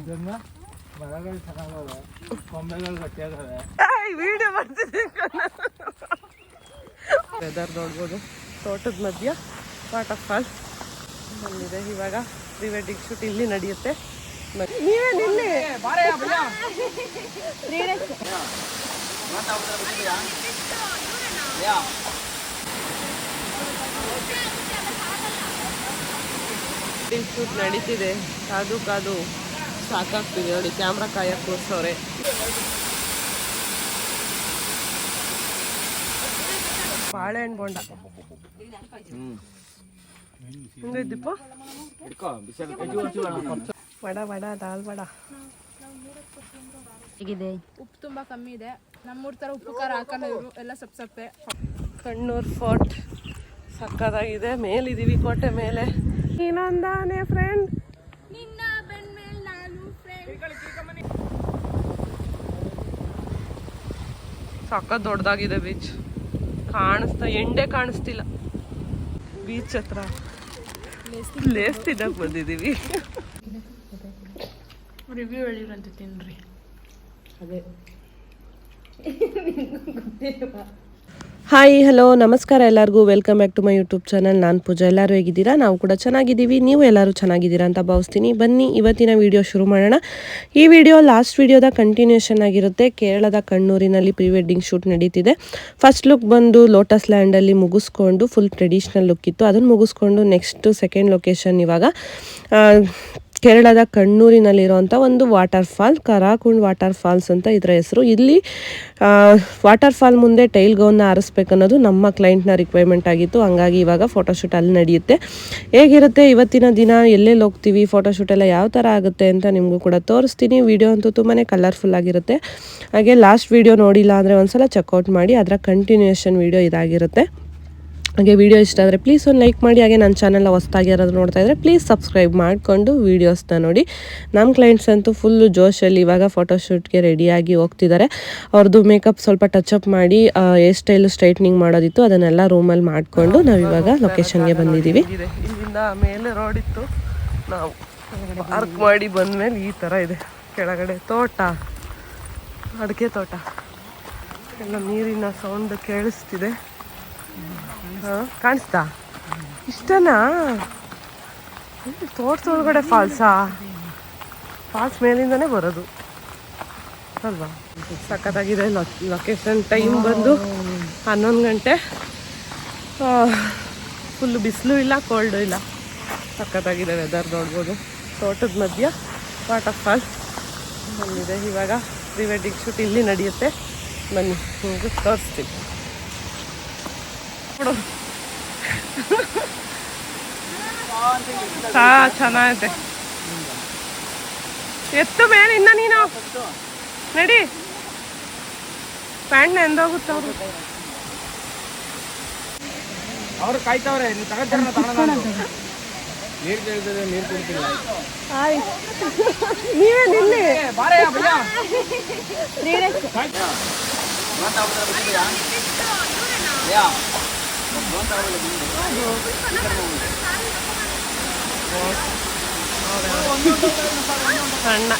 ಇದನ್ನ ಮರಗಳು ಚೆನ್ನಾಗವೆ ಕೊಂಬೆಗಳು ಗಟ್ಟಿಯಾಗವೆ ವಿಡಿಯೋ ಮಾಡ್ತಿದ್ದೀನಿ ವೆದರ್ ನೋಡ್ಬೋದು. ತೋಟದ ಮಧ್ಯ ವಾಟರ್ ಫಾಲ್ ಬಂದಿದೆ. ಇವಾಗ ಪ್ರೀ ವೆಡ್ಡಿಂಗ್ ಶೂಟ್ ಇಲ್ಲಿ ನಡೆಯುತ್ತೆ. ಇಲ್ಲಿ ವೆಡ್ಡಿಂಗ್ ಶೂಟ್ ನಡೀತಿದೆ. ಕಾದು ಕಾದು. ಸಾಕಾಗ್ತಿದೆ ನೋಡಿ ಕ್ಯಾಮ್ರಾ ಕಾಯಕ್ಕೆ ಕೂರ್ಸವ್ರೆ ಬಾಳೆಹಣ್ಣು ಬೋಂಡ. ವಡ ವಡ ದಾಲ್ ವಡ. ಹೇಗಿದೆ? ಉಪ್ಪು ತುಂಬಾ ಕಮ್ಮಿ ಇದೆ. ನಮ್ಮೂರ್ ತರ ಉಪ್ಪು ಖಾರ ಹಾಕಲ್ಲ ಇವರು ಎಲ್ಲ ಸಪ್ ಸಪ್ಪೆ. ಕಣ್ಣೂರು ಫೋರ್ಟ್ ಸಕ್ಕದಾಗಿದೆ. ಮೇಲಿದ್ದೀವಿ ಕೋಟೆ ಮೇಲೆ. ಇನ್ನೊಂದಾನೆ ಫ್ರೆಂಡ್ ಸಕ್ಕ ದೊಡ್ಡದಾಗಿದೆ ಬೀಚ್ ಕಾಣಿಸ್ತಾ ಎಂಡೆ ಕಾಣಿಸ್ತಿಲ್ಲ. ಬೀಚ್ ಹತ್ರ. ಲೇಸ್ ತಿನ್ನಕ್ ಬಂದಿದೀವಿ. ರಿವ್ಯೂ ಹೇಳಿರಂತೆ ತಿನ್ರಿ. ಹಾಯ್ ಹಲೋ ನಮಸ್ಕಾರ ಎಲ್ಲರಿಗೂ. Welcome back to my YouTube channel ನಾನು ಪೂಜಾ. ಎಲ್ಲರೂ ಹೇಗಿದ್ದೀರಾ? ನಾವು ಕೂಡ ಚೆನ್ನಾಗಿದ್ದೀವಿ. ನೀವು ಎಲ್ಲರೂ ಚೆನ್ನಾಗಿದ್ದೀರಾ ಅಂತ ಭಾವಿಸ್ತೀನಿ. ಬನ್ನಿ, ಇವತ್ತಿನ ವಿಡಿಯೋ ಶುರು ಮಾಡೋಣ. ಈ ವಿಡಿಯೋ ಲಾಸ್ಟ್ ವೀಡಿಯೋದ ಕಂಟಿನ್ಯೂಷನ್ ಆಗಿರುತ್ತೆ. ಕೇರಳದ ಕಣ್ಣೂರಿನಲ್ಲಿ ಪ್ರೀ ವೆಡ್ಡಿಂಗ್ ಶೂಟ್ ನಡೀತಿದೆ. ಫಸ್ಟ್ ಲುಕ್ ಬಂದು ಲೋಟಸ್ ಲ್ಯಾಂಡಲ್ಲಿ ಮುಗಿಸ್ಕೊಂಡು ಫುಲ್ ಟ್ರೆಡಿಷ್ನಲ್ ಲುಕ್ ಇತ್ತು. ಅದನ್ನು ಮುಗಿಸ್ಕೊಂಡು ನೆಕ್ಸ್ಟ್ ಸೆಕೆಂಡ್ ಲೊಕೇಶನ್ ಇವಾಗ ಕೇರಳದ ಕಣ್ಣೂರಿನಲ್ಲಿರುವಂಥ ಒಂದು water fall, Karakund water falls ಅಂತ ಇದರ ಹೆಸರು. ಇಲ್ಲಿ ವಾಟರ್ ಫಾಲ್ ಮುಂದೆ ಟೈಲ್ ಗೌನ್ನ ಆರಿಸ್ಬೇಕನ್ನೋದು ನಮ್ಮ ಕ್ಲೈಂಟ್ನ ರಿಕ್ವೈರ್ಮೆಂಟ್ ಆಗಿತ್ತು. ಹಂಗಾಗಿ ಇವಾಗ ಫೋಟೋಶೂಟ್ ಅಲ್ಲಿ ನಡೆಯುತ್ತೆ. ಹೇಗಿರುತ್ತೆ? ಇವತ್ತಿನ ದಿನ ಎಲ್ಲೆಲ್ಲಿ ಹೋಗ್ತೀವಿ? ಫೋಟೋಶೂಟ್ ಎಲ್ಲ ಯಾವ ಥರ ಆಗುತ್ತೆ ಅಂತ ನಿಮಗೂ ಕೂಡ ತೋರಿಸ್ತೀನಿ. ವಿಡಿಯೋ ಅಂತೂ ತುಂಬಾ ಕಲರ್ಫುಲ್ ಆಗಿರುತ್ತೆ. ಹಾಗೆ ಲಾಸ್ಟ್ ವಿಡಿಯೋ ನೋಡಿಲ್ಲ ಅಂದರೆ ಒಂದ್ಸಲ ಚೆಕ್ಔಟ್ ಮಾಡಿ. ಅದರ ಕಂಟಿನ್ಯೂಷನ್ ವಿಡಿಯೋ ಇದಾಗಿರುತ್ತೆ. ಹಾಗೆ ವಿಡಿಯೋ ಇಷ್ಟ ಆದರೆ ಪ್ಲೀಸ್ ಒಂದು ಲೈಕ್ ಮಾಡಿ, ಹಾಗೆ ನನ್ನ ಚಾನಲ್ ಹೊಸ್ದಾಗಿ ಯಾರಾದರೂ ನೋಡ್ತಾ ಇದ್ದರೆ ಪ್ಲೀಸ್ ಸಬ್ಸ್ಕ್ರೈಬ್ ಮಾಡಿಕೊಂಡು ವೀಡಿಯೋಸ್ನ ನೋಡಿ. ನಮ್ಮ ಕ್ಲೈಂಟ್ಸ್ ಅಂತೂ ಫುಲ್ಲು ಜೋಶಲ್ಲಿ ಇವಾಗ ಫೋಟೋಶೂಟ್ಗೆ ರೆಡಿಯಾಗಿ ಹೋಗ್ತಿದ್ದಾರೆ ಅವ್ರದ್ದು ಮೇಕಪ್ ಸ್ವಲ್ಪ ಟಚಪ್ ಮಾಡಿ ಹೇರ್ ಸ್ಟೈಲು ಸ್ಟ್ರೈಟ್ನಿಂಗ್ ಮಾಡೋದಿತ್ತು. ಅದನ್ನೆಲ್ಲ ರೂಮಲ್ಲಿ ಮಾಡಿಕೊಂಡು ನಾವಿವಾಗ ಲೊಕೇಶನ್ಗೆ ಬಂದಿದ್ದೀವಿ. ಇಲ್ಲಿಂದ ಮೇಲೆ ರೋಡ್ ಇತ್ತು. ನಾವು ಪಾರ್ಕ್ ಮಾಡಿ ಬಂದಮೇಲೆ ಈ ಥರ ಇದೆ. ಕೆಳಗಡೆ ತೋಟ. ಅಡಿಕೆ ತೋಟ. ಎಲ್ಲ ನೀರಿನ ಸೌಂಡ್ ಕೇಳಿಸ್ತಿದೆ. ಕಾಣಿಸ್ತಾ? ಇಷ್ಟನಾ? ಒಳಗಡೆ ಫಾಲ್ಸಾ? ಫಾಲ್ಸ್ ಮೇಲಿಂದನೇ ಬರೋದು. ಅಲ್ವಾ? ಸಖತ್ತಾಗಿದೆ ಲೊಕೇಶನ್ ಟೈಮ್ ಬಂದು ಹನ್ನೊಂದು ಗಂಟೆ. ಫುಲ್ಲು ಬಿಸಿಲು ಇಲ್ಲ ಕೋಲ್ಡು ಇಲ್ಲ. ಸಖತ್ತಾಗಿದೆ ವೆದರ್ ನೋಡ್ಬೋದು. ತೋಟದ ಮಧ್ಯ ವಾಟರ್ ಫಾಲ್ಸ್ ಬಂದಿದೆ. ಇವಾಗ ಪ್ರೀ ವೆಡ್ಡಿಂಗ್ ಶೂಟ್ ಇಲ್ಲಿ ನಡೆಯುತ್ತೆ. ಬನ್ನಿ, ನಿಮಗೆ ತೋರಿಸ್ತೀನಿ. ಕೊಡು ಹಾ ಚೆನ್ನಾಗೈತೆ ಎತ್ತು ಮೇಲೆ ಇನ್ನ ನೀನು. ನಡಿ. ಪ್ಯಾಂಟ್ ಎಂದೋಗುತ್ತೆ ಅವರು. ಅವ್ರು ಕಾಯ್ತವ್ರೆ ನೀವು ತಗೋತಾರ ನೀರ್ ನೀರು ಕುಡ್ತಿಲ್ಲ. ನೀವೇ ನಿಲ್ಲಿ. ಬಾರಯ್ಯ ಭಯ್ಯ. ಸಣ್ಣ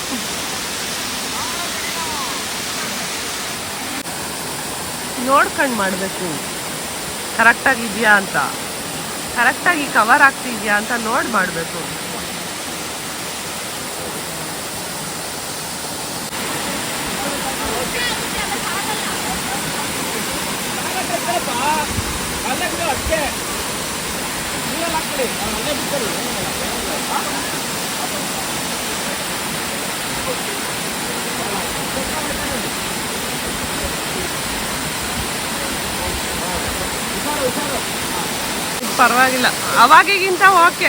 ನೋಡ್ಕೊಂಡು ಮಾಡಬೇಕು ಕರೆಕ್ಟಾಗಿ ಇದೆಯಾ ಅಂತ. ಕರೆಕ್ಟಾಗಿ ಕವರ್ ಆಗ್ತಿದ್ಯಾ ಅಂತ ನೋಡಿ ಮಾಡಬೇಕು ಅಲ್ಲೇ ಬಿಡು ಅಷ್ಟೇ. ನೀವೆಲ್ಲ ಹಾಕ್ಬಿಡಿ ನಾನು ಅಲ್ಲೇ ಬಿಡ್ತಾರೆ ಪರವಾಗಿಲ್ಲ. ಅವಾಗಿಗಿಂತ ಓಕೆ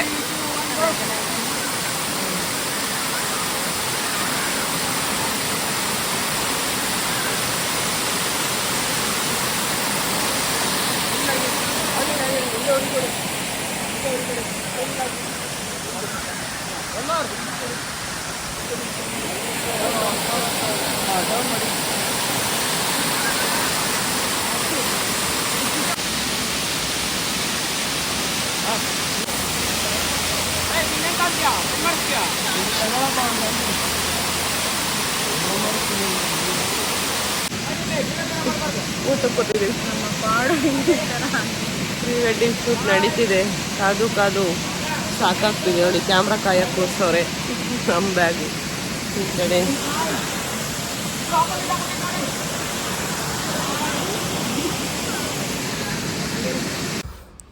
ಊಟ ಪ್ರೀ ವೆಡ್ಡಿಂಗ್ ಶೂಟ್ ನಡೀತಿದೆ ಕಾದು ಕಾದು ಸಾಕಾಗ್ತಿದೆ ನೋಡಿ ಕ್ಯಾಮ್ರಾ ಕಾಯಕ್ಕೆ ಕೂರಿಸೋರೆ. ನಮ್ಮ ಬ್ಯಾಗು ಈ ಕಡೆ.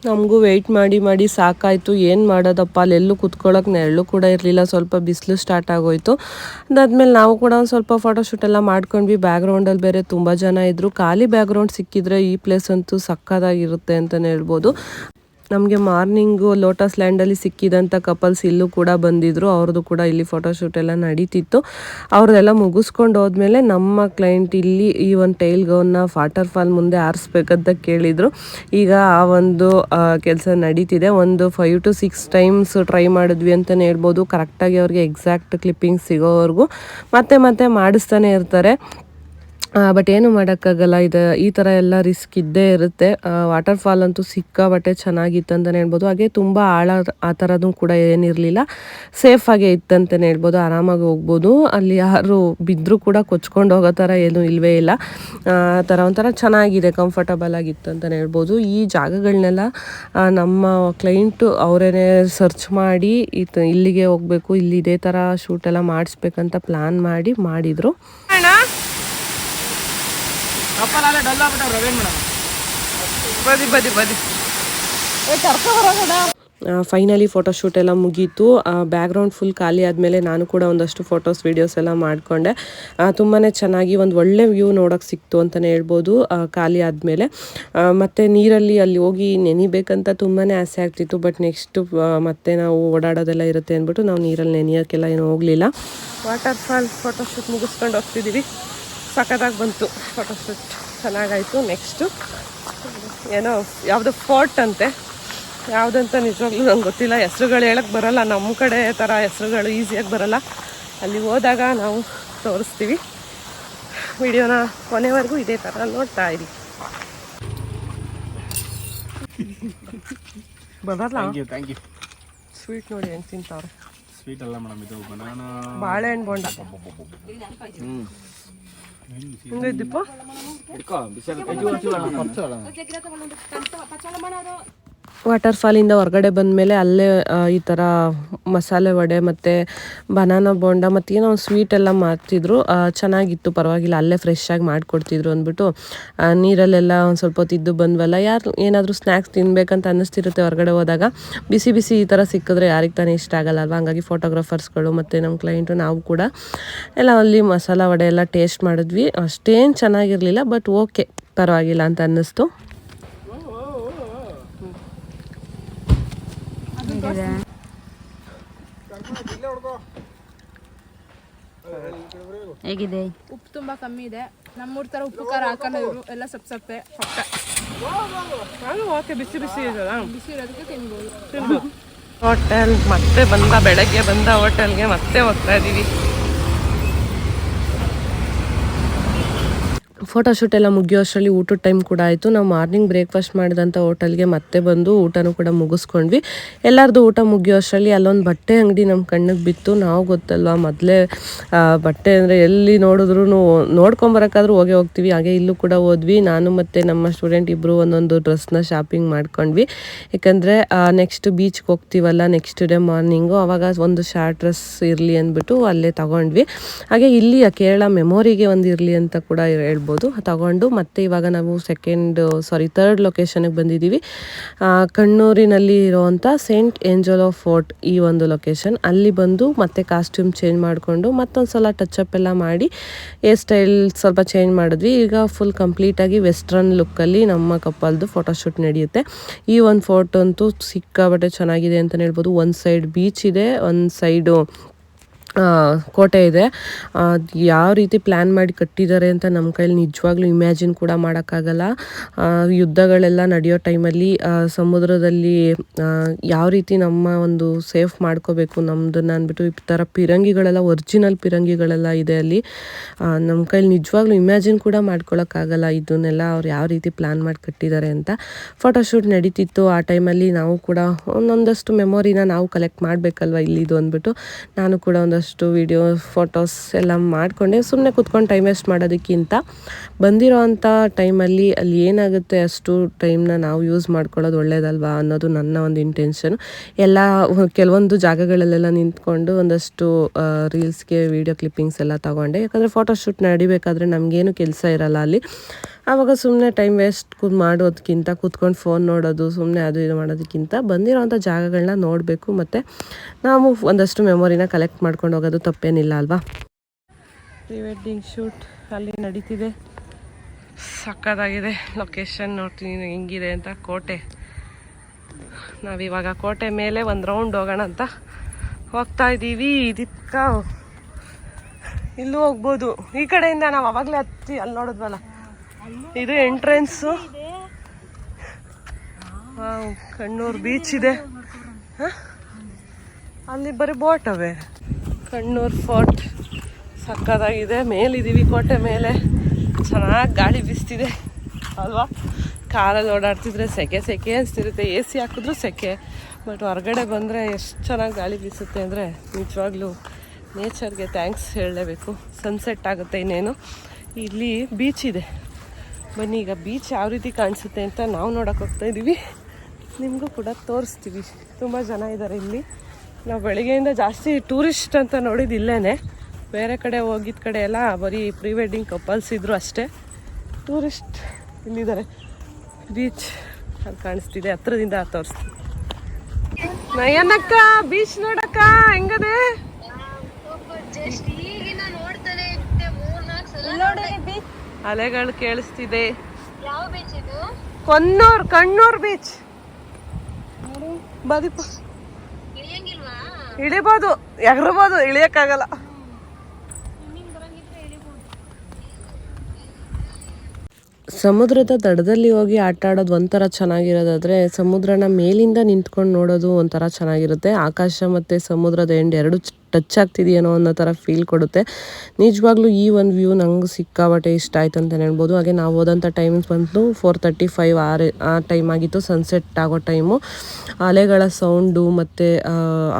ನಮಗೂ ವೆಯ್ಟ್ ಮಾಡಿ ಮಾಡಿ ಸಾಕಾಯಿತು. ಏನು ಮಾಡೋದಪ್ಪ? ಅಲ್ಲೆಲ್ಲೂ ಕುತ್ಕೊಳ್ಳೋಕೆ ನೆರಳು ಕೂಡ ಇರಲಿಲ್ಲ. ಸ್ವಲ್ಪ ಬಿಸಿಲು ಸ್ಟಾರ್ಟ್ ಆಗೋಯಿತು. ಅದಾದಮೇಲೆ ನಾವು ಕೂಡ ಒಂದು ಸ್ವಲ್ಪ ಫೋಟೋಶೂಟ್ ಎಲ್ಲ ಮಾಡ್ಕೊಂಡ್ವಿ. ಬ್ಯಾಕ್ಗ್ರೌಂಡಲ್ಲಿ ಬೇರೆ ತುಂಬ ಜನ ಇದ್ದರು ಖಾಲಿ ಬ್ಯಾಕ್ಗ್ರೌಂಡ್ ಸಿಕ್ಕಿದ್ರೆ ಈ ಪ್ಲೇಸ್ ಅಂತೂ ಸಕ್ಕತ್ತಾಗಿರುತ್ತೆ ಅಂತಲೇ ಹೇಳ್ಬೋದು. ನಮಗೆ ಮಾರ್ನಿಂಗು ಲೋಟಸ್ ಲ್ಯಾಂಡಲ್ಲಿ ಸಿಕ್ಕಿದಂಥ ಕಪಲ್ಸ್ ಇಲ್ಲೂ ಕೂಡ ಬಂದಿದ್ರು. ಅವ್ರದ್ದು ಕೂಡ ಇಲ್ಲಿ ಫೋಟೋಶೂಟ್ ಎಲ್ಲ ನಡೀತಿತ್ತು. ಅವ್ರದ್ದೆಲ್ಲ ಮುಗಿಸ್ಕೊಂಡು ಹೋದ್ಮೇಲೆ ನಮ್ಮ ಕ್ಲೈಂಟ್ ಇಲ್ಲಿ ಈ ಒಂದು ಟೈಲ್ ಗೌನ್ನ ವಾಟರ್ ಫಾಲ್ ಮುಂದೆ ಆರಿಸ್ಬೇಕಂತ ಕೇಳಿದರು. ಈಗ ಆ ಒಂದು ಕೆಲಸ ನಡೀತಿದೆ. ಒಂದು five to six times try ಮಾಡಿದ್ವಿ ಅಂತಲೇ ಹೇಳ್ಬೋದು. ಕರೆಕ್ಟಾಗಿ ಅವ್ರಿಗೆ ಎಕ್ಸಾಕ್ಟ್ ಕ್ಲಿಪ್ಪಿಂಗ್ ಸಿಗೋವರೆಗೂ. ಮತ್ತೆ ಮತ್ತೆ ಮಾಡಿಸ್ತಾನೆ ಇರ್ತಾರೆ. ಬಟ್ ಏನು ಮಾಡೋಕ್ಕಾಗಲ್ಲ. ಇದು ಈ ಥರ ಎಲ್ಲ ರಿಸ್ಕ್ ಇದ್ದೇ ಇರುತ್ತೆ. ವಾಟರ್ ಫಾಲ್ ಅಂತೂ ಸಿಕ್ಕಾಬಟ್ಟೆ ಚೆನ್ನಾಗಿತ್ತು ಅಂತಲೇ ಹೇಳ್ಬೋದು. ಹಾಗೆ ತುಂಬ ಆಳ, ಆ ಥರದ್ದು ಕೂಡ ಏನಿರಲಿಲ್ಲ. ಸೇಫಾಗೆ ಇತ್ತಂತಲೇ ಹೇಳ್ಬೋದು. ಆರಾಮಾಗಿ ಹೋಗ್ಬೋದು. ಅಲ್ಲಿ ಯಾರು ಬಿದ್ದರೂ ಕೂಡ ಕೊಚ್ಕೊಂಡು ಹೋಗೋ ಥರ ಏನೂ ಇಲ್ಲವೇ ಇಲ್ಲ. ಆ ಥರ ಒಂಥರ ಚೆನ್ನಾಗಿದೆ ಕಂಫರ್ಟಬಲ್ ಆಗಿತ್ತು ಅಂತಲೇ ಹೇಳ್ಬೋದು. ಈ ಜಾಗಗಳನ್ನೆಲ್ಲ ನಮ್ಮ ಕ್ಲೈಂಟು ಅವರೇನೇ ಸರ್ಚ್ ಮಾಡಿ ಇಲ್ಲಿಗೆ ಹೋಗಬೇಕು, ಇಲ್ಲಿ ಇದೇ ಥರ ಶೂಟ್ ಎಲ್ಲ ಮಾಡಿಸ್ಬೇಕಂತ ಪ್ಲ್ಯಾನ್ ಮಾಡಿ, ಮಾಡಿದರು. ಕಪ್ಪಲ್ ಅಲ್ಲೇ ಡಲ್ ಆಗ್ಬಿಟ್ಟವ್ರು ಅವೇನ್ ಮೇಡಮ್. ಬದಿ ಬದಿ ಬದಿ ಫೈನಲಿ ಫೋಟೋಶೂಟ್ ಎಲ್ಲ ಮುಗೀತು. ಬ್ಯಾಕ್ಗ್ರೌಂಡ್ ಫುಲ್ ಖಾಲಿ ಆದಮೇಲೆ ನಾನು ಕೂಡ ಒಂದಷ್ಟು ಫೋಟೋಸ್ ವೀಡಿಯೋಸ್ ಎಲ್ಲ ಮಾಡಿಕೊಂಡೆ. ತುಂಬಾ ಚೆನ್ನಾಗಿ ಒಂದು ಒಳ್ಳೆ ವ್ಯೂ ನೋಡೋಕೆ ಸಿಕ್ತು ಅಂತಲೇ ಹೇಳ್ಬೋದು. ಖಾಲಿ ಆದಮೇಲೆ. ಮತ್ತು ನೀರಲ್ಲಿ ಅಲ್ಲಿ ಹೋಗಿ ನೆನಿಬೇಕಂತ ತುಂಬಾ ಆಸೆ ಆಗ್ತಿತ್ತು. ಬಟ್ ನೆಕ್ಸ್ಟು ಮತ್ತೆ ನಾವು ಓಡಾಡೋದೆಲ್ಲ ಇರುತ್ತೆ ಅಂದ್ಬಿಟ್ಟು ನಾವು ನೀರಲ್ಲಿ ನೆನೆಯೋಕ್ಕೆಲ್ಲ ಏನು ಹೋಗಲಿಲ್ಲ. ವಾಟರ್ ಫಾಲ್ ಫೋಟೋಶೂಟ್ ಮುಗಿಸ್ಕೊಂಡು ಹೋಗ್ತಿದ್ದೀವಿ. ಸಖತ್ತಾಗಿ ಬಂತು. ಫೋಟೋಶೂಟ್ ಚೆನ್ನಾಗಾಯಿತು. ನೆಕ್ಸ್ಟು ಏನೋ ಯಾವುದೋ ಫೋರ್ಟ್ ಅಂತೆ. ಯಾವುದಂತ ನಿಜವಾಗ್ಲೂ ನಂಗೆ ಗೊತ್ತಿಲ್ಲ. ಹೆಸ್ರುಗಳು ಹೇಳಕ್ಕೆ ಬರೋಲ್ಲ. ನಮ್ಮ ಕಡೆ ಥರ ಹೆಸ್ರುಗಳು ಈಸಿಯಾಗಿ ಬರೋಲ್ಲ. ಅಲ್ಲಿ ಹೋದಾಗ ನಾವು ತೋರಿಸ್ತೀವಿ. ವಿಡಿಯೋನ ಕೊನೆವರೆಗೂ ಇದೇ ಥರ ನೋಡ್ತಾ ಇರಿ. ಬರಲ್ಲ ಸ್ವೀಟ್ ನೋಡಿ ಹೆಂಗೆ ತಿಂತಾವ್ರೆ. ಸ್ವೀಟ್ ಅಲ್ಲ ಮೇಡಮ್ ಇದು ಬನಾನಾ ಬಾಳೆಹಣ್ಣು ಬೋಂಡ. ಹ್ಞೂ ಹಿಂಗಿದ್ದೀಪ ಇಟ್ಕೋ ಬಿಸಿ ವಾಟರ್ ಫಾಲಿಂದ ಹೊರಗಡೆ ಬಂದಮೇಲೆ ಅಲ್ಲೇ ಈ ಥರ ಮಸಾಲೆ ವಡೆ ಮತ್ತು ಬನಾನಾ ಬೋಂಡ ಮತ್ತು ಏನೋ ಸ್ವೀಟ್ ಎಲ್ಲ ಮಾಡ್ತಿದ್ರು. ಚೆನ್ನಾಗಿತ್ತು, ಪರವಾಗಿಲ್ಲ, ಅಲ್ಲೇ ಫ್ರೆಶ್ ಆಗಿ ಮಾಡಿಕೊಡ್ತಿದ್ರು ಅಂದ್ಬಿಟ್ಟು. ನೀರಲ್ಲೆಲ್ಲ ಒಂದು ಸ್ವಲ್ಪ ಹೊತ್ತು ಇದ್ದು ಬಂದ್ವಲ್ಲ, ಯಾರು ಏನಾದರೂ ಸ್ನ್ಯಾಕ್ಸ್ ತಿನ್ಬೇಕಂತ ಅನ್ನಿಸ್ತಿರುತ್ತೆ ಹೊರಗಡೆ ಹೋದಾಗ. ಬಿಸಿ ಬಿಸಿ ಈ ಥರ ಸಿಕ್ಕಿದ್ರೆ ಯಾರಿಗೆ ತಾನೇ ಇಷ್ಟ ಆಗಲ್ಲ ಅಲ್ವಾ? ಹಂಗಾಗಿ ಫೋಟೋಗ್ರಾಫರ್ಸ್ಗಳು ಮತ್ತು ನಮ್ಮ ಕ್ಲೈಂಟು ನಾವು ಕೂಡ ಎಲ್ಲ ಅಲ್ಲಿ ಮಸಾಲ ವಡೆ ಎಲ್ಲ ಟೇಸ್ಟ್ ಮಾಡಿದ್ವಿ. ಅಷ್ಟೇನು ಚೆನ್ನಾಗಿರಲಿಲ್ಲ ಬಟ್ ಓಕೆ ಪರವಾಗಿಲ್ಲ ಅಂತ ಅನ್ನಿಸ್ತು. ಹೇಗಿದೆ? ಉಪ್ಪು ತುಂಬಾ ಕಮ್ಮಿ ಇದೆ. ನಮ್ಮೂರ್ ತರ ಉಪ್ಪು ಖಾರ ಹಾಕಲ್ಲ ಇವರು. ಎಲ್ಲ ಸಪ್ ಸಪ್ಪೆ ಪಕ್ಕ ಓಕೆ ಬಿಸಿ ಬಿಸಿ ಬಿಸಿ ಇರೋದಕ್ಕೆ ತಿನ್ಬೋದು. ಹೋಟೆಲ್ ಮತ್ತೆ ಬಂದ ಬೆಳಗ್ಗೆ ಬಂದ ಹೋಟೆಲ್ಗೆ ಮತ್ತೆ ಹೋಗ್ತಾ ಇದ್ದೀವಿ ಫೋಟೋಶೂಟ್ ಎಲ್ಲ ಮುಗಿಯೋ ಅಷ್ಟರಲ್ಲಿ ಊಟದ ಟೈಮ್ ಕೂಡ ಆಯಿತು. ನಾವು ಮಾರ್ನಿಂಗ್ ಬ್ರೇಕ್ಫಾಸ್ಟ್ ಮಾಡಿದಂಥ ಹೋಟೆಲ್ಗೆ ಮತ್ತೆ ಬಂದು ಊಟನೂ ಕೂಡ ಮುಗಿಸ್ಕೊಂಡ್ವಿ. ಎಲ್ಲರದು ಊಟ ಮುಗಿಯೋ ಅಷ್ಟರಲ್ಲಿ ಅಲ್ಲೊಂದು ಬಟ್ಟೆ ಅಂಗಡಿ ನಮ್ಮ ಕಣ್ಣಿಗೆ ಬಿತ್ತು. ನಾವು ಗೊತ್ತಲ್ವಾ, ಮೊದಲೇ ಬಟ್ಟೆ ಅಂದರೆ ಎಲ್ಲಿ ನೋಡಿದ್ರು ನೋಡ್ಕೊಂಬರಕ್ಕಾದ್ರೂ ಹೋಗೇ ಹೋಗ್ತೀವಿ. ಹಾಗೆ ಇಲ್ಲೂ ಕೂಡ ಹೋದ್ವಿ. ನಾನು ಮತ್ತು ನಮ್ಮ ಸ್ಟೂಡೆಂಟ್ ಇಬ್ಬರು ಒಂದೊಂದು ಡ್ರೆಸ್ನ ಶಾಪಿಂಗ್ ಮಾಡ್ಕೊಂಡ್ವಿ. ಯಾಕಂದರೆ ನೆಕ್ಸ್ಟ್ ಬೀಚ್ಗೆ ಹೋಗ್ತೀವಲ್ಲ ನೆಕ್ಸ್ಟ್ ಡೇ ಮಾರ್ನಿಂಗು ಆವಾಗ ಒಂದು ಶಾರ್ಟ್ ಡ್ರೆಸ್ ಇರಲಿ ಅಂದ್ಬಿಟ್ಟು ಅಲ್ಲೇ ತಗೊಂಡ್ವಿ. ಹಾಗೆ ಇಲ್ಲಿ ಕೇರಳ ಮೆಮೊರಿಗೆ ಒಂದು ಇರಲಿ ಅಂತ ಕೂಡ ಹೇಳ್ಬೋದು. ತಗೊಂಡು ಮತ್ತೆ ಇವಾಗ ನಾವು ಸೆಕೆಂಡ್ ಸಾರಿ ತರ್ಡ್ ಲೊಕೇಶನ್ಗೆ ಬಂದಿದ್ದೀವಿ. ಕಣ್ಣೂರಿನಲ್ಲಿ ಇರುವಂಥ ಸೇಂಟ್ ಏಂಜಲೋ ಫೋರ್ಟ್ ಈ ಒಂದು ಲೊಕೇಶನ್ ಅಲ್ಲಿ ಬಂದು ಮತ್ತೆ ಕಾಸ್ಟ್ಯೂಮ್ ಚೇಂಜ್ ಮಾಡಿಕೊಂಡು ಮತ್ತೊಂದು ಸಲ ಟಚಪ್ ಎಲ್ಲ ಮಾಡಿ ಏರ್ ಸ್ಟೈಲ್ ಸ್ವಲ್ಪ ಚೇಂಜ್ ಮಾಡಿದ್ವಿ. ಈಗ ಫುಲ್ ಕಂಪ್ಲೀಟಾಗಿ ವೆಸ್ಟ್ರನ್ ಲುಕ್ಕಲ್ಲಿ ನಮ್ಮ ಕಪ್ಪಲ್ದು ಫೋಟೋಶೂಟ್ ನಡೆಯುತ್ತೆ. ಈ ಒಂದು ಫೋಟೋ ಅಂತೂ ಸಿಕ್ಕಾಬಟ್ಟೆ ಚೆನ್ನಾಗಿದೆ ಅಂತಲೇ ಹೇಳ್ಬೋದು. ಒಂದು ಸೈಡ್ ಬೀಚ್ ಇದೆ, ಒಂದು ಸೈಡು ಕೋಟೆ ಇದೆ. ಯಾವ ರೀತಿ ಪ್ಲ್ಯಾನ್ ಮಾಡಿ ಕಟ್ಟಿದ್ದಾರೆ ಅಂತ ನಮ್ಮ ಕೈಲಿ ನಿಜವಾಗ್ಲೂ ಇಮ್ಯಾಜಿನ್ ಕೂಡ ಮಾಡೋಕ್ಕಾಗಲ್ಲ. ಯುದ್ಧಗಳೆಲ್ಲ ನಡೆಯೋ ಟೈಮಲ್ಲಿ ಸಮುದ್ರದಲ್ಲಿ ಯಾವ ರೀತಿ ನಮ್ಮ ಒಂದು ಸೇಫ್ ಮಾಡ್ಕೋಬೇಕು ನಮ್ಮದನ್ನ ಅಂದ್ಬಿಟ್ಟು ಈ ಥರ ಪಿರಂಗಿಗಳೆಲ್ಲ ಒರಿಜಿನಲ್ ಪಿರಂಗಿಗಳೆಲ್ಲ ಇದೆ ಅಲ್ಲಿ. ನಮ್ಮ ಕೈಲಿ ನಿಜವಾಗ್ಲೂ ಇಮ್ಯಾಜಿನ್ ಕೂಡ ಮಾಡ್ಕೊಳಕ್ಕಾಗಲ್ಲ ಇದನ್ನೆಲ್ಲ ಅವ್ರು ಯಾವ ರೀತಿ ಪ್ಲ್ಯಾನ್ ಮಾಡಿ ಕಟ್ಟಿದ್ದಾರೆ ಅಂತ. ಫೋಟೋಶೂಟ್ ನಡೀತಿತ್ತು ಆ ಟೈಮಲ್ಲಿ ನಾವು ಕೂಡ ಒಂದೊಂದಷ್ಟು ಮೆಮೊರಿನ ನಾವು ಕಲೆಕ್ಟ್ ಮಾಡಬೇಕಲ್ವ ಇಲ್ಲಿದು ಅಂದ್ಬಿಟ್ಟು. ನಾನು ಕೂಡ ಒಂದಷ್ಟು ಒಂದಷ್ಟು ವಿಡಿಯೋ ಫೋಟೋಸ್ ಎಲ್ಲ ಮಾಡಿಕೊಂಡೆ. ಸುಮ್ಮನೆ ಕೂತ್ಕೊಂಡು ಟೈಮ್ ವೇಸ್ಟ್ ಮಾಡೋದಕ್ಕಿಂತ ಬಂದಿರೋ ಅಂಥ ಟೈಮಲ್ಲಿ ಅಲ್ಲಿ ಏನಾಗುತ್ತೆ ಅಷ್ಟು ಟೈಮ್ನ ನಾವು ಯೂಸ್ ಮಾಡ್ಕೊಳ್ಳೋದು ಒಳ್ಳೇದಲ್ವಾ ಅನ್ನೋದು ನನ್ನ ಒಂದು ಇಂಟೆನ್ಷನ್ ಎಲ್ಲ ಕೆಲವೊಂದು ಜಾಗಗಳಲ್ಲೆಲ್ಲ ನಿಂತ್ಕೊಂಡು ಒಂದಷ್ಟು ರೀಲ್ಸ್ಗೆ ವಿಡಿಯೋ ಕ್ಲಿಪ್ಪಿಂಗ್ಸ್ ಎಲ್ಲ ತಗೊಂಡೆ. ಯಾಕಂದರೆ ಫೋಟೋಶೂಟ್ ನಡಿಬೇಕಾದ್ರೆ ನಮಗೇನು ಕೆಲಸ ಇರಲ್ಲ ಅಲ್ಲಿ. ಆವಾಗ ಸುಮ್ಮನೆ ಟೈಮ್ ವೇಸ್ಟ್ ಕೂತ್ ಮಾಡೋದಕ್ಕಿಂತ ಕೂತ್ಕೊಂಡು ಫೋನ್ ನೋಡೋದು ಸುಮ್ಮನೆ ಅದು ಇದು ಮಾಡೋದಕ್ಕಿಂತ ಬಂದಿರೋವಂಥ ಜಾಗಗಳನ್ನ ನೋಡಬೇಕು. ಮತ್ತು ನಾವು ಒಂದಷ್ಟು ಮೆಮೊರಿನ ಕಲೆಕ್ಟ್ ಮಾಡ್ಕೊಂಡು ಹೋಗೋದು, ತಪ್ಪೇನಿಲ್ಲ ಅಲ್ವಾ? ಪ್ರೀ ವೆಡ್ಡಿಂಗ್ ಶೂಟ್ ಅಲ್ಲಿ ನಡೀತಿದೆ. ಸಕ್ಕತ್ತಾಗಿದೆ ಲೊಕೇಶನ್ ನೋಡ್ತೀನಿ ಹೆಂಗಿದೆ ಅಂತ, ಕೋಟೆ. ನಾವಿವಾಗ ಕೋಟೆ ಮೇಲೆ ಒಂದು ರೌಂಡ್ ಹೋಗೋಣ ಅಂತ ಹೋಗ್ತಾ ಇದ್ದೀವಿ. ಇದಕ್ಕ ಇಲ್ಲೂ ಹೋಗ್ಬೋದು. ಈ ಕಡೆಯಿಂದ ನಾವು ಅವಾಗಲೇ ಹತ್ತಿ ಅಲ್ಲಿ ನೋಡಿದ್ವಲ್ಲ? ಇದು ಎಂಟ್ರೆನ್ಸು ಕಣ್ಣೂರು ಬೀಚ್ ಇದೆ? ಅಲ್ಲಿ ಬರೀ ಬೋಟ್ ಅವೆ? ಕಣ್ಣೂರು ಫೋರ್ಟ್. ಸಕ್ಕದಾಗಿದೆ ಮೇಲಿದ್ದೀವಿ ಕೋಟೆ ಮೇಲೆ. ಚೆನ್ನಾಗಿ ಗಾಳಿ ಬೀಸ್ತಿದೆ. ಅಲ್ವಾ? ಕಾರಲ್ಲಿ ಓಡಾಡ್ತಿದ್ರೆ ಸೆಕೆ ಸೆಕೆ ಅನಿಸ್ತಿರುತ್ತೆ. ಎ ಸಿ ಹಾಕಿದ್ರು ಸೆಕೆ. ಬಟ್ ಹೊರಗಡೆ ಬಂದರೆ ಎಷ್ಟು ಚೆನ್ನಾಗಿ ಗಾಳಿ ಬೀಸುತ್ತೆ ಅಂದರೆ ನಿಜವಾಗ್ಲೂ ನೇಚರ್ಗೆ ಥ್ಯಾಂಕ್ಸ್ ಹೇಳಲೇಬೇಕು. ಸನ್ಸೆಟ್ ಆಗುತ್ತೆ ಇನ್ನೇನು. ಇಲ್ಲಿ ಬೀಚ್ ಇದೆ. ಬನ್ನಿ, ಈಗ ಬೀಚ್ ಯಾವ ರೀತಿ ಕಾಣಿಸುತ್ತೆ ಅಂತ ನಾವು ನೋಡೋಕೆ ಹೋಗ್ತಾ ಇದ್ದೀವಿ ನಿಮಗೂ ಕೂಡ ತೋರಿಸ್ತೀವಿ. ತುಂಬ ಜನ ಇದ್ದಾರೆ ಇಲ್ಲಿ. ನಾವು ಬೆಳಗ್ಗೆಯಿಂದ ಜಾಸ್ತಿ ಟೂರಿಸ್ಟ್ ಅಂತ ನೋಡಿದ್ದು ಇಲ್ಲೇ ಬೇರೆ ಕಡೆ ಹೋಗಿದ್ದ ಕಡೆ ಎಲ್ಲ ಬರೀ ಪ್ರೀ ವೆಡ್ಡಿಂಗ್ ಕಪಲ್ಸ್ ಇದ್ದರು ಅಷ್ಟೇ. ಟೂರಿಸ್ಟ್ ಇಲ್ಲಿದ್ದಾರೆ. ಬೀಚ್ ಅಲ್ಲಿ ಕಾಣಿಸ್ತಿದೆ ಹತ್ರದಿಂದ ತೋರಿಸ್ತೀವಿ ನಯನಕ್ಕ ಬೀಚ್ ನೋಡಕ್ಕ ಹೆಂಗದೆ? ಅಲೆಗಳು ಕೇಳಿಸ್ತಿದೆ. ಕೊನ್ನೂರ್ ಕಣ್ಣೂರ್ ಬೀಚ್ ಬದಿಪ ಇಳಿಬೋದು, ಎಗರ್ಬೋದು, ಇಳಿಯಕ್ಕಾಗಲ್ಲ. ಸಮುದ್ರದ ದಡದಲ್ಲಿ ಹೋಗಿ ಆಟ ಆಡೋದು ಒಂಥರ ಚೆನ್ನಾಗಿರೋದಾದ್ರೆ, ಸಮುದ್ರನ ಮೇಲಿಂದ ನಿಂತ್ಕೊಂಡು ನೋಡೋದು ಒಂಥರ ಚೆನ್ನಾಗಿರುತ್ತೆ. ಆಕಾಶ ಮತ್ತು ಸಮುದ್ರದ ಎಂಡ್ ಎರಡು ಟಚ್ ಆಗ್ತಿದೆಯೇನೋ ಅನ್ನೋ ಥರ ಫೀಲ್ ಕೊಡುತ್ತೆ. ನಿಜವಾಗ್ಲೂ ಈ ಒಂದು ವ್ಯೂ ನಂಗೆ ಸಿಕ್ಕಾಬಟ್ಟೆ ಇಷ್ಟ ಆಯ್ತು ಅಂತಲೇ ಹೇಳ್ಬೋದು. ಹಾಗೆ ನಾವು ಹೋದಂಥ ಟೈಮ್ಸ್ ಬಂತು ಫೋರ್ ತರ್ಟಿ ಫೈವ್ ಆರ್ ಆ ಟೈಮ್ ಆಗಿತ್ತು ಸನ್ಸೆಟ್ ಆಗೋ ಟೈಮು ಅಲೆಗಳ ಸೌಂಡು ಮತ್ತು,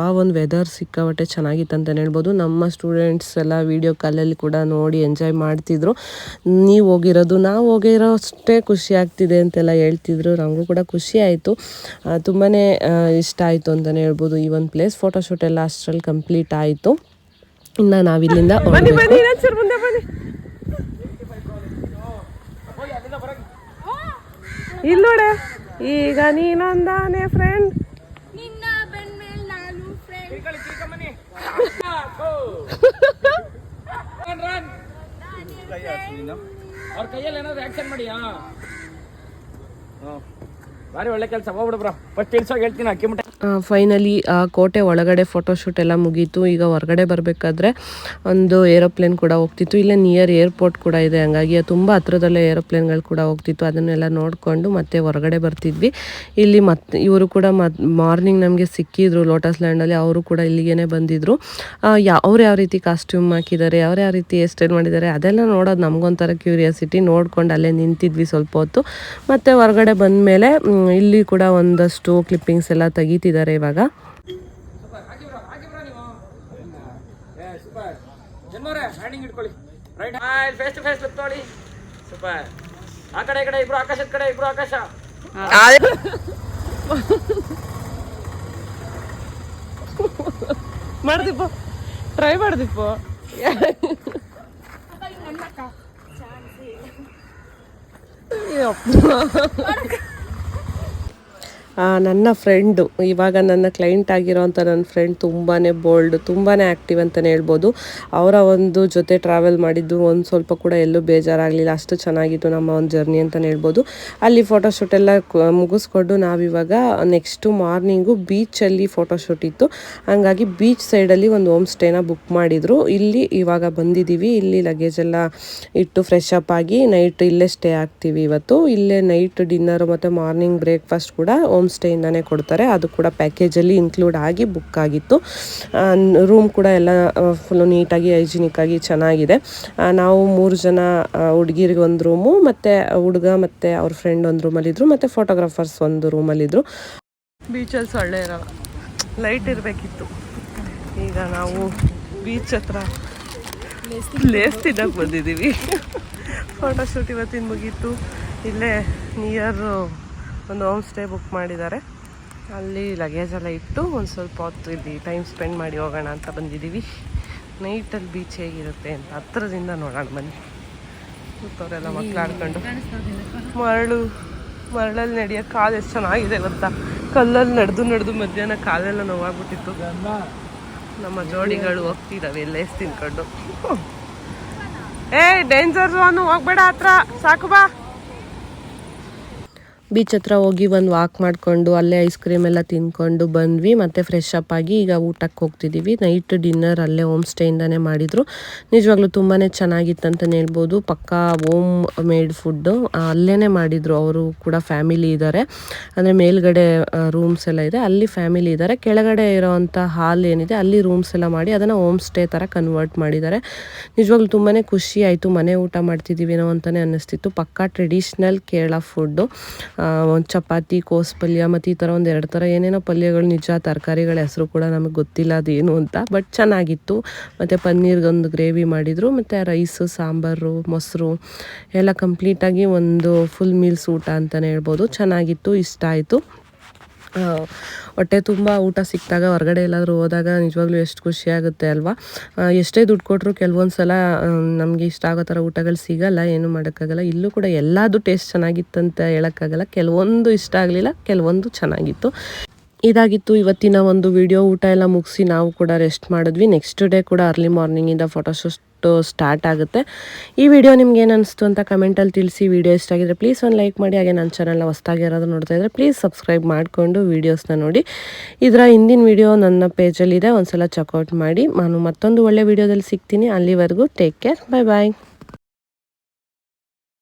ಆ ಒಂದು ವೆದರ್ ಸಿಕ್ಕಾಬಟ್ಟೆ ಚೆನ್ನಾಗಿತ್ತು ಅಂತಲೇ ಹೇಳ್ಬೋದು. ನಮ್ಮ ಸ್ಟೂಡೆಂಟ್ಸ್ ಎಲ್ಲ ವೀಡಿಯೋ ಕಾಲಲ್ಲಿ ಕೂಡ ನೋಡಿ ಎಂಜಾಯ್ ಮಾಡ್ತಿದ್ರು. ನೀವು ಹೋಗಿರೋದು, ನಾವು ಹೋಗಿರೋ ಅಷ್ಟೇ ಖುಷಿ ಆಗ್ತಿದೆ ಅಂತೆಲ್ಲ ಹೇಳ್ತಿದ್ರು. ನಮಗೂ ಕೂಡ ಖುಷಿ ಆಯಿತು. ತುಂಬಾ ಇಷ್ಟ ಆಯಿತು ಅಂತಲೇ ಹೇಳ್ಬೋದು ಈ ಒಂದು ಪ್ಲೇಸ್ ಫೋಟೋಶೂಟ್ ಎಲ್ಲ ಅಷ್ಟರಲ್ಲಿ ಕಂಪ್ಲೀಟ್ ಆಯಿತು. ಇನ್ನು ನಾವಿಲ್ಲಿಂದ ಇಲ್ಲೋಡೆ ಈಗ ನೀನೊಂದಾನೆ ಫ್ರೆಂಡ್ ನಿನ್ನ ಬೆನ್ಮೇಲ್ ನಾನು ಫ್ರೆಂಡ್ ಅವ್ರ ಕೈಯಲ್ಲಿ ಏನಾದ್ರು ಆಕ್ಷನ್ ಮಾಡಿ ಭಾರಿ ಒಳ್ಳೆ ಕೆಲಸ. ಹೋಗ್ಬಿಡು ಬ್ರೋ. ಫಸ್ಟ್ ಕೆಲ್ಸ ಹೇಳ್ತೀನಿ ಅಕ್ಕಿ ಮುಟ್ಟೆ. ಫೈನಲಿ ಆ, ಕೋಟೆ ಒಳಗಡೆ ಫೋಟೋಶೂಟ್ ಎಲ್ಲ ಮುಗೀತು. ಈಗ ಹೊರಗಡೆ ಬರಬೇಕಾದ್ರೆ ಒಂದು ಏರೋಪ್ಲೇನ್ ಕೂಡ ಹೋಗ್ತಿತ್ತು. ಇಲ್ಲೇ ನಿಯರ್ ಏರ್ಪೋರ್ಟ್ ಕೂಡ ಇದೆ. ಹಂಗಾಗಿ ತುಂಬ ಹತ್ರದಲ್ಲೇ ಏರೋಪ್ಲೇನ್ಗಳು ಕೂಡ ಹೋಗ್ತಿತ್ತು. ಅದನ್ನೆಲ್ಲ ನೋಡಿಕೊಂಡು ಮತ್ತೆ ಹೊರಗಡೆ ಬರ್ತಿದ್ವಿ. ಇಲ್ಲಿ ಮತ್ತೆ ಇವರು ಕೂಡ ಮಾರ್ನಿಂಗ್ ನಮಗೆ ಸಿಕ್ಕಿದ್ರು ಲೋಟಸ್ ಲ್ಯಾಂಡಲ್ಲಿ ಅವರು ಕೂಡ ಇಲ್ಲಿಗೇನೆ ಬಂದಿದ್ರು. ಯಾ, ಅವ್ರು ಯಾವ ರೀತಿ ಕಾಸ್ಟ್ಯೂಮ್ ಹಾಕಿದ್ದಾರೆ, ಅವ್ರು ಯಾವ ರೀತಿ ಎಸ್ಟೇಟ್ ಮಾಡಿದ್ದಾರೆ, ಅದೆಲ್ಲ ನೋಡೋದು ನಮಗೊಂಥರ ಕ್ಯೂರಿಯಾಸಿಟಿ ನೋಡ್ಕೊಂಡು ಅಲ್ಲೇ ನಿಂತಿದ್ವಿ ಸ್ವಲ್ಪ ಹೊತ್ತು. ಮತ್ತು ಹೊರಗಡೆ ಬಂದಮೇಲೆ ಇಲ್ಲಿ ಕೂಡ ಒಂದಷ್ಟು ಕ್ಲಿಪ್ಪಿಂಗ್ಸ್ ಎಲ್ಲ ತೆಗಿತಿದ್ದಾರೆ ಇವಾಗ. ಏ ಸೂಪರ್. ಜನ್ಮವ್ರೆ ಹ್ಯಾಂಡಿಂಗ್ ಇಟ್ಕೊಳ್ಳಿ right face to face look ತೊಗೊಳ್ಳಿ ಸೂಪರ್. ಆ ಕಡೆ ಈ ಕಡೆ ಇಬ್ರು ಆಕಾಶದ ಕಡೆ ಇಬ್ರು ಆಕಾಶ. ಮಾಡ್ದಿಪ್ಪ ಟ್ರೈ ಮಾಡ್ದಿಪ್ಪ ಆ, ನನ್ನ ಫ್ರೆಂಡು ಇವಾಗ ನನ್ನ ಕ್ಲೈಂಟ್ ಆಗಿರೋಂಥ ನನ್ನ ಫ್ರೆಂಡ್ ತುಂಬಾ ಬೋಲ್ಡ್ ತುಂಬಾ ಆ್ಯಕ್ಟಿವ್ ಅಂತಲೇ ಹೇಳ್ಬೋದು. ಅವರ ಒಂದು ಜೊತೆ ಟ್ರಾವೆಲ್ ಮಾಡಿದ್ದು ಒಂದು ಸ್ವಲ್ಪ ಕೂಡ ಎಲ್ಲೂ ಬೇಜಾರಾಗಲಿಲ್ಲ. ಅಷ್ಟು ಚೆನ್ನಾಗಿತ್ತು ನಮ್ಮ ಒಂದು ಜರ್ನಿ ಅಂತಲೇ ಹೇಳ್ಬೋದು. ಅಲ್ಲಿ ಫೋಟೋಶೂಟ್ ಎಲ್ಲ ಮುಗಿಸ್ಕೊಂಡು ನಾವಿವಾಗ ನೆಕ್ಸ್ಟು ಮಾರ್ನಿಂಗು ಬೀಚಲ್ಲಿ ಫೋಟೋಶೂಟ್ ಇತ್ತು. ಹಂಗಾಗಿ ಬೀಚ್ ಸೈಡಲ್ಲಿ ಒಂದು ಹೋಮ್ ಸ್ಟೇನ ಬುಕ್ ಮಾಡಿದರು. ಇಲ್ಲಿ ಇವಾಗ ಬಂದಿದ್ದೀವಿ. ಇಲ್ಲಿ ಲಗೇಜ್ ಎಲ್ಲ ಇಟ್ಟು ಫ್ರೆಶ್ ಅಪ್ ಆಗಿ ನೈಟ್ ಇಲ್ಲೇ ಸ್ಟೇ ಆಗ್ತೀವಿ ಇವತ್ತು. ಇಲ್ಲೇ ನೈಟ್ ಡಿನ್ನರ್ ಮತ್ತು ಮಾರ್ನಿಂಗ್ ಬ್ರೇಕ್ಫಾಸ್ಟ್ ಕೂಡ ಸ್ಟೇಯಿಂದನೇ ಕೊಡ್ತಾರೆ. ಅದು ಕೂಡ ಪ್ಯಾಕೇಜಲ್ಲಿ ಇನ್ಕ್ಲೂಡ್ ಆಗಿ ಬುಕ್ ಆಗಿತ್ತು. ರೂಮ್ ಕೂಡ ಎಲ್ಲ ಫುಲ್ಲು ನೀಟಾಗಿ, ಹೈಜಿನಿಕ್ ಆಗಿ ಚೆನ್ನಾಗಿದೆ. ನಾವು ಮೂರು ಜನ ಹುಡುಗಿರಿಗೆ ಒಂದು ರೂಮು, ಮತ್ತು ಹುಡುಗ ಮತ್ತು ಅವ್ರ ಫ್ರೆಂಡ್ ಒಂದು ರೂಮಲ್ಲಿದ್ದರು ಮತ್ತು ಫೋಟೋಗ್ರಾಫರ್ಸ್ ಒಂದು ರೂಮಲ್ಲಿದ್ದರು ಬೀಚಲ್ಲಿ ಸೊಳ್ಳೆ ಇರೋಲ್ಲ. ಲೈಟ್ ಇರಬೇಕಿತ್ತು. ಈಗ ನಾವು ಬೀಚ್ ಹತ್ರ ಲೇಸ್ ಬಂದಿದ್ದೀವಿ. ಫೋಟೋಶೂಟ್ ಇವತ್ತಿನ ಮುಗೀತು. ಇಲ್ಲೇ ನಿಯರ್ ಒಂದು ಹೋಮ್ ಸ್ಟೇ ಬುಕ್ ಮಾಡಿದ್ದಾರೆ. ಅಲ್ಲಿ ಲಗೇಜ್ ಎಲ್ಲ ಇಟ್ಟು ಒಂದು ಸ್ವಲ್ಪ ಹೊತ್ತು ಇಲ್ಲಿ ಟೈಮ್ ಸ್ಪೆಂಡ್ ಮಾಡಿ ಹೋಗೋಣ ಅಂತ ಬಂದಿದ್ದೀವಿ. ನೈಟಲ್ಲಿ ಬೀಚ್ ಹೇಗಿರುತ್ತೆ ಅಂತ ಹತ್ರದಿಂದ ನೋಡೋಣ ಬನ್ನಿ. ಕೂತವರೆಲ್ಲ ಮಕ್ಕಳು ಆಡ್ಕೊಂಡು ಮರಳು, ಮರಳಲ್ಲಿ ನಡೆಯೋ ಕಾಲು ಎಷ್ಟು ಚೆನ್ನಾಗಿದೆ ಗೊತ್ತಾ? ಕಲ್ಲಲ್ಲಿ ನಡೆದು ನಡೆದು ಮಧ್ಯಾಹ್ನ ಕಾಲೆಲ್ಲ ನೋವಾಗ್ಬಿಟ್ಟಿತ್ತು. ನಮ್ಮ ಜೋಡಿಗಳು ಹೋಗ್ತಿದ್ದಾವೆ ಎಲ್ಲೇ ತಿನ್ಕೊಂಡು. ಏ ಡೇಂಜರ್ ಝೋನು ಹೋಗ್ಬೇಡ ಹತ್ರ. ಸಾಕು ಬಾ. ಬೀಚ್ ಹತ್ರ ಹೋಗಿ ಒಂದು ವಾಕ್ ಮಾಡಿಕೊಂಡು, ಅಲ್ಲೇ ಐಸ್ ಕ್ರೀಮ್ ಎಲ್ಲ ತಿನ್ಕೊಂಡು ಬಂದ್ವಿ. ಮತ್ತೆ ಫ್ರೆಶ್ ಅಪ್ ಆಗಿ ಈಗ ಊಟಕ್ಕೆ ಹೋಗ್ತಿದ್ದೀವಿ ನೈಟ್ ಡಿನ್ನರ್ ಅಲ್ಲೇ ಹೋಮ್ ಸ್ಟೇಯಿಂದನೇ ಮಾಡಿದ್ರು. ನಿಜವಾಗ್ಲೂ ತುಂಬಾ ಚೆನ್ನಾಗಿತ್ತಂತಲೇ ಹೇಳ್ಬೋದು. ಪಕ್ಕಾ ಹೋಮ್ ಮೇಡ್ ಫುಡ್ಡು ಅಲ್ಲೇ ಮಾಡಿದರು. ಅವರು ಕೂಡ ಫ್ಯಾಮಿಲಿ ಇದ್ದಾರೆ ಅಂದರೆ ಮೇಲ್ಗಡೆ ರೂಮ್ಸ್ ಎಲ್ಲ ಇದೆ. ಅಲ್ಲಿ ಫ್ಯಾಮಿಲಿ ಇದ್ದಾರೆ ಕೆಳಗಡೆ ಇರೋವಂಥ ಹಾಲ್ ಏನಿದೆ, ಅಲ್ಲಿ ರೂಮ್ಸ್ ಎಲ್ಲ ಮಾಡಿ ಅದನ್ನು ಹೋಮ್ ಸ್ಟೇ ಥರ ಕನ್ವರ್ಟ್ ಮಾಡಿದ್ದಾರೆ. ನಿಜವಾಗ್ಲೂ ತುಂಬಾ ಖುಷಿ ಆಯಿತು. ಮನೆ ಊಟ ಮಾಡ್ತಿದ್ದೀವಿ ಏನೋ ಅಂತಲೇ ಅನ್ನಿಸ್ತಿತ್ತು. ಪಕ್ಕಾ ಟ್ರೆಡಿಷ್ನಲ್ ಕೇರಳ ಫುಡ್ಡು ಒಂದು ಚಪಾತಿ, ಕೋಸ್ ಪಲ್ಯ, ಮತ್ತು ಈ ಥರ ಒಂದು ಎರಡು ಥರ ಏನೇನೋ ಪಲ್ಯಗಳು, ನಿಜ ತರಕಾರಿಗಳ ಹೆಸರು ಕೂಡ ನಮಗೆ ಗೊತ್ತಿಲ್ಲ ಅದೇನು ಅಂತ. ಬಟ್ ಚೆನ್ನಾಗಿತ್ತು. ಮತ್ತು ಪನ್ನೀರ್ಗೊಂದು ಗ್ರೇವಿ ಮಾಡಿದರು. ಮತ್ತು ರೈಸು ಸಾಂಬಾರು, ಮೊಸರು ಎಲ್ಲ ಕಂಪ್ಲೀಟಾಗಿ ಒಂದು ಫುಲ್ ಮೀಲ್ಸ್ ಊಟ ಅಂತಲೇ ಹೇಳ್ಬೋದು. ಚೆನ್ನಾಗಿತ್ತು, ಇಷ್ಟ ಆಯಿತು. ಹೊಟ್ಟೆ ತುಂಬ ಊಟ ಸಿಕ್ಕಿದಾಗ, ಹೊರಗಡೆ ಎಲ್ಲಾದರೂ ಹೋದಾಗ ನಿಜವಾಗ್ಲೂ ಎಷ್ಟು ಖುಷಿ ಆಗುತ್ತೆ ಅಲ್ವಾ? ಎಷ್ಟೇ ದುಡ್ಡು ಕೊಟ್ಟರು ಕೆಲವೊಂದು ಸಲ ನಮಗೆ ಇಷ್ಟ ಆಗೋ ಥರ ಊಟಗಳು ಸಿಗಲ್ಲ, ಏನು ಮಾಡೋಕ್ಕಾಗಲ್ಲ. ಇಲ್ಲೂ ಕೂಡ ಎಲ್ಲದೂ ಟೇಸ್ಟ್ ಚೆನ್ನಾಗಿತ್ತಂತ ಹೇಳೋಕ್ಕಾಗಲ್ಲ. ಕೆಲವೊಂದು ಇಷ್ಟ ಆಗಲಿಲ್ಲ, ಕೆಲವೊಂದು ಚೆನ್ನಾಗಿತ್ತು. ಇದಾಗಿತ್ತು ಇವತ್ತಿನ ಒಂದು ವಿಡಿಯೋ. ಊಟ ಎಲ್ಲ ಮುಗಿಸಿ ನಾವು ಕೂಡ ರೆಸ್ಟ್ ಮಾಡಿದ್ವಿ. ನೆಕ್ಸ್ಟ್ ಡೇ ಕೂಡ ಅರ್ಲಿ ಮಾರ್ನಿಂಗಿಂದ ಫೋಟೋಶೂಟ್ ಸ್ಟಾರ್ಟ್ ಆಗುತ್ತೆ. ಈ ವಿಡಿಯೋ ನಿಮ್ಗೆ ಏನು ಅನಿಸ್ತು ಅಂತ ಕಮೆಂಟಲ್ಲಿ ತಿಳಿಸಿ. ವಿಡಿಯೋ ಇಷ್ಟ ಆಗಿದ್ರೆ ಪ್ಲೀಸ್ ಒಂದು ಲೈಕ್ ಮಾಡಿ. ಹಾಗೆ ನನ್ನ ಚಾನಲ್ನ ಹೊಸ್ದಾಗಿ ಯಾರಾದರೂ ನೋಡ್ತಾ ಇದ್ದರೆ ಪ್ಲೀಸ್ ಸಬ್ಸ್ಕ್ರೈಬ್ ಮಾಡಿಕೊಂಡು ವೀಡಿಯೋಸ್ನ ನೋಡಿ. ಇದರ ಹಿಂದಿನ ವಿಡಿಯೋ ನನ್ನ ಪೇಜಲ್ಲಿದೆ ಒಂದ್ಸಲ ಚೆಕ್ಔಟ್ ಮಾಡಿ. ನಾನು ಮತ್ತೊಂದು ಒಳ್ಳೆ ವಿಡಿಯೋದಲ್ಲಿ ಸಿಗ್ತೀನಿ. ಅಲ್ಲಿವರೆಗೂ ಟೇಕ್ ಕೇರ್ ಬಾಯ್ ಬಾಯ್